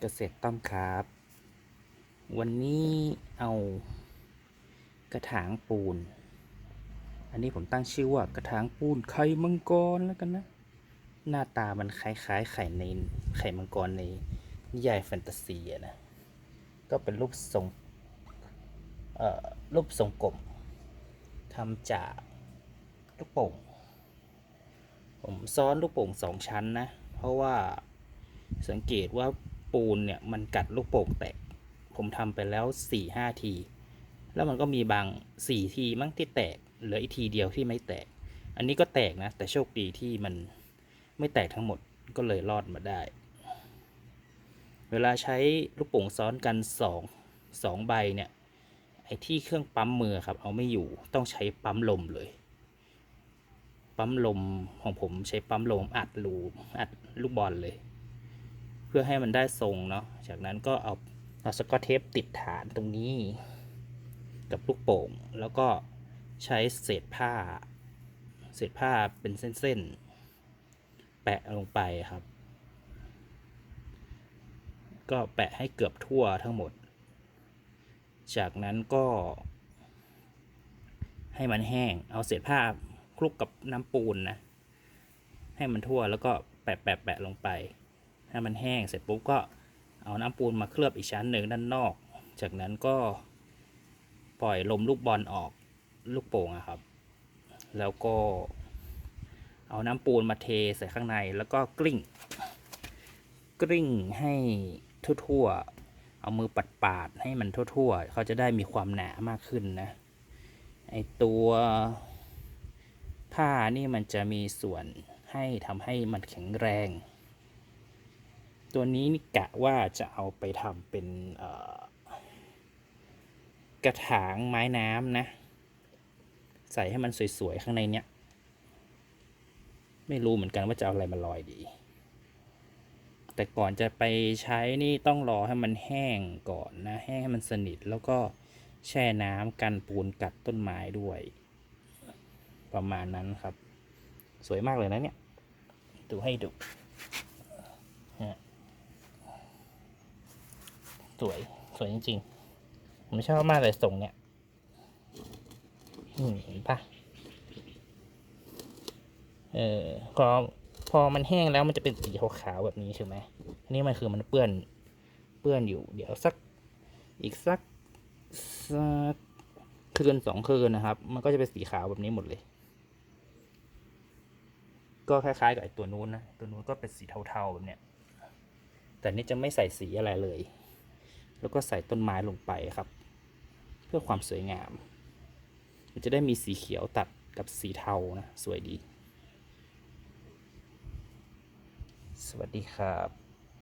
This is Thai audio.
เกษตรต้อมครับ วันนี้เอากระถางปูน อันนี้ผมตั้งชื่อว่ากระถางปูนไข่มังกรแล้วกันนะ หน้าตามันคล้ายๆ ไข่ในไข่มังกรในนิยายแฟนตาซีอะนะ ก็เป็นรูปทรงเอ่อรูปทรงกลมทำจากลูกโป่ง ผมซ้อนลูกโป่งสองชั้นนะ เพราะว่าสังเกตว่า ปูนเนี่ยมันกัดลูกโป่งแตก ผมทำไปแล้วสี่ห้าที แล้วมันก็มีบางสี่ทีมั้งที่แตก เหลืออีกทีเดียวที่ไม่แตก อันนี้ก็แตกนะ แต่โชคดีที่มันไม่แตกทั้งหมดก็เลยรอดมาได้ เวลาใช้ลูกโป่งซ้อนกันสองสองใบเนี่ยไอ้ที่เครื่องปั๊มมือครับ เอาไม่อยู่ต้องใช้ปั๊มลมเลย ปั๊มลมของผมใช้ปั๊มลมอัดรูอัดลูกบอลเลย เพื่อให้มันได้ทรงเนาะ จากนั้นก็เอาเอาสกอตเทปติดฐานตรงนี้ กับลูกโป่ง แล้วก็ใช้เศษผ้า เศษผ้าเป็นเส้นๆ แปะลงไปครับ ก็แปะให้เกือบทั่วทั้งหมด จากนั้นก็ให้มันแห้ง เอาเศษผ้าคลุกกับน้ำปูนนะ ให้มันทั่วแล้วก็แปะแปะแปะลงไป ให้มันแห้งเสร็จปุ๊บก็เอาน้ำปูนมาเคลือบอีกชั้นหนึ่งด้านนอก จากนั้นก็ปล่อยลมลูกบอลออกลูกโป่งอะครับ แล้วก็เอาน้ำปูนมาเทใส่ข้างในแล้วก็กลิ้ง กลิ้งให้ทั่วๆ เอามือปัดปาดๆให้มันทั่วๆ เขาจะได้มีความหนามากขึ้นนะ ไอตัวผ้านี่มันจะมีส่วนให้ทำให้มันแข็งแรง ตัวนี้นี่กะว่าจะเอาไปทำเป็นกระถางไม้น้ำนะ ใส่ให้มันสวยๆ ข้างในเนี้ย ไม่รู้เหมือนกันว่าจะเอาอะไรมาลอยดี แต่ก่อนจะไปใช้นี่ต้องรอให้มันแห้งก่อนนะ แห้งให้มันสนิทแล้วก็แช่น้ำกันปูนกัดต้นไม้ด้วย ประมาณนั้นครับ สวยมากเลยนะเนี่ย ดูให้ดูฮะ สวย สวยจริง ๆ ผมชอบมากเลยทรงเนี่ยเห็นปะเออพอพอมันแห้งแล้วมันจะเป็นสีขาวๆแบบนี้ใช่ไหมอันนี้มันคือมันเปื้อน เปื้อนอยู่ เดี๋ยวสัก อีกสักสักคืนสองคืนนะครับ มันก็จะเป็นสีขาวแบบนี้หมดเลย ก็คล้ายๆกับไอ้ตัวนู้นนะ ตัวนู้นก็เป็นสีเทาๆแบบเนี้ย แต่นี่จะไม่ใส่สีอะไรเลย แล้วก็ใส่ต้นไม้ลงไปครับ เพื่อความสวยงาม มันจะได้มีสีเขียวตัดกับสีเทานะ สวยดี สวัสดีครับ